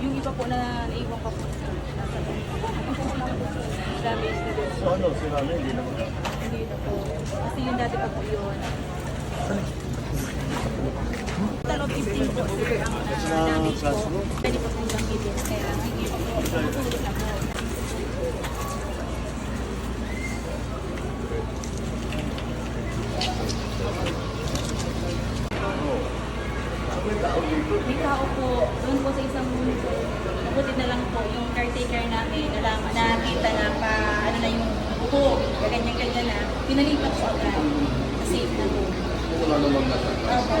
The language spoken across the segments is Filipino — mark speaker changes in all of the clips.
Speaker 1: Yung iba po na naiwan pa po. Dami students.
Speaker 2: Ano, sila na, hindi naman.
Speaker 1: Hindi na po. Kasi yung dati pa po yun. Talo 15 po sir ang damage po. Pwede po po gamitin. Kaya hindi po po. Tutulog na po. May tao po, doon po sa isang mabuti na lang po yung caretaker namin, nalaman, nakita na pa, ano na yung buko, ganyan-ganyan na, pinalipat po agad. Safe na po.
Speaker 2: Wala naman nasa.
Speaker 1: Opo.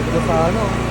Speaker 3: Dito sa ano?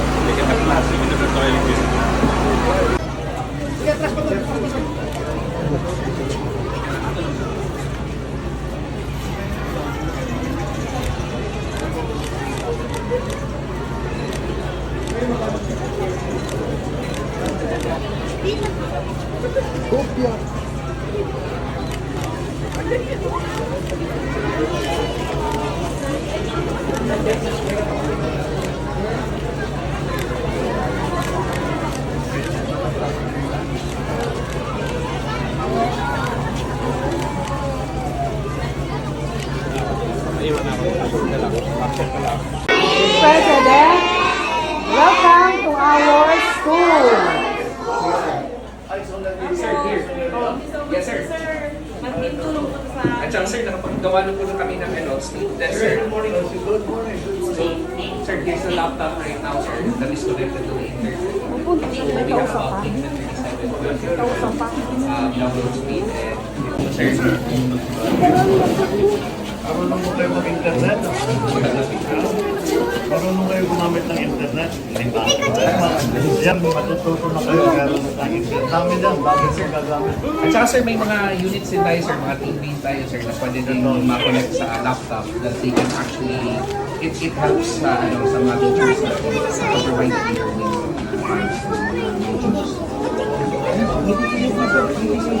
Speaker 3: Gracias. President, welcome
Speaker 2: to our school. Yes, sir. At saka,
Speaker 3: sir,
Speaker 4: nakapaggawa na po na kami ng ano, sleep test, sir.
Speaker 2: Good morning. Good morning.
Speaker 4: So, sir, here's the laptop right now, sir, that is connected to the internet. We have about 8 to 37 download speed. Sir, sir.
Speaker 3: Marunong mo kayo mag-internet? Marunong kayo gumamit ng internet? Hindi ba? Yan, matututo na kayo meron ng internet. Dami yan, bakit siya gagamit?
Speaker 4: At saka sir, may mga units din tayo sir, mga TV tayo sir, na pwede din ma-connect sa laptop that they can actually, it, it helps sa, ano, sa mga teachers na to provide the learning.
Speaker 2: Sa.
Speaker 4: Thank you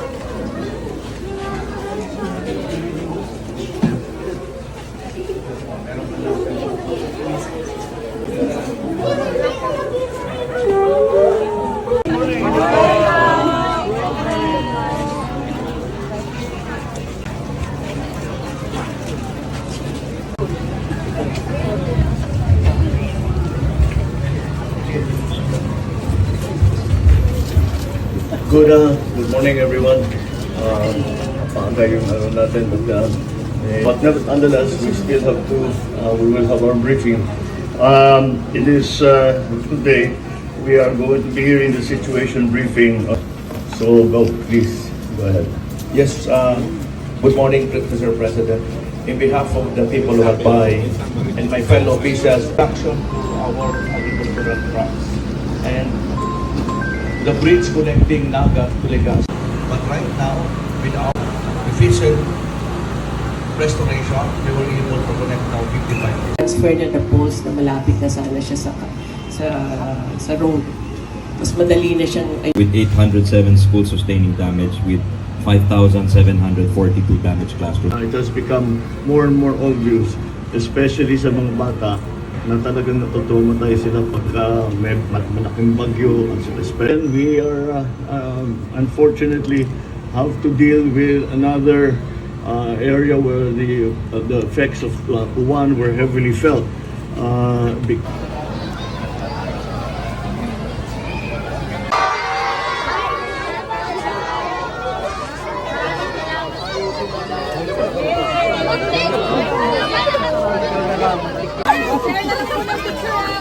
Speaker 3: Good, uh, good morning everyone. Um, Napaka yung ano natin, but, uh, but nonetheless, we still have to, uh, we will have our briefing. Um, it is, uh, today, we are going to be hearing the situation briefing. So go, please, go ahead.
Speaker 5: Yes, uh, good morning, Mr. President. In behalf of the people of Albay and my fellow officials, action to our agricultural crops and the bridge connecting Naga to Legas. But right now, with our efficient restoration, we were able to connect now 55
Speaker 6: transfer na the poles na malapit na sana siya sa sa sa road. Mas madali na siyang
Speaker 7: With 807 schools sustaining damage with 5,742 damaged classrooms.
Speaker 3: Uh, it has become more and more obvious, especially sa mga bata, na talagang natutumatay sila pagka may ma- malaking bagyo. And we are, uh, unfortunately, have to deal with another uh, area where the uh, the effects of uh, one were heavily felt. Uh,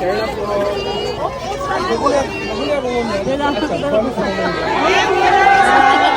Speaker 3: 我
Speaker 8: 们的歌我们的歌我们
Speaker 4: 的歌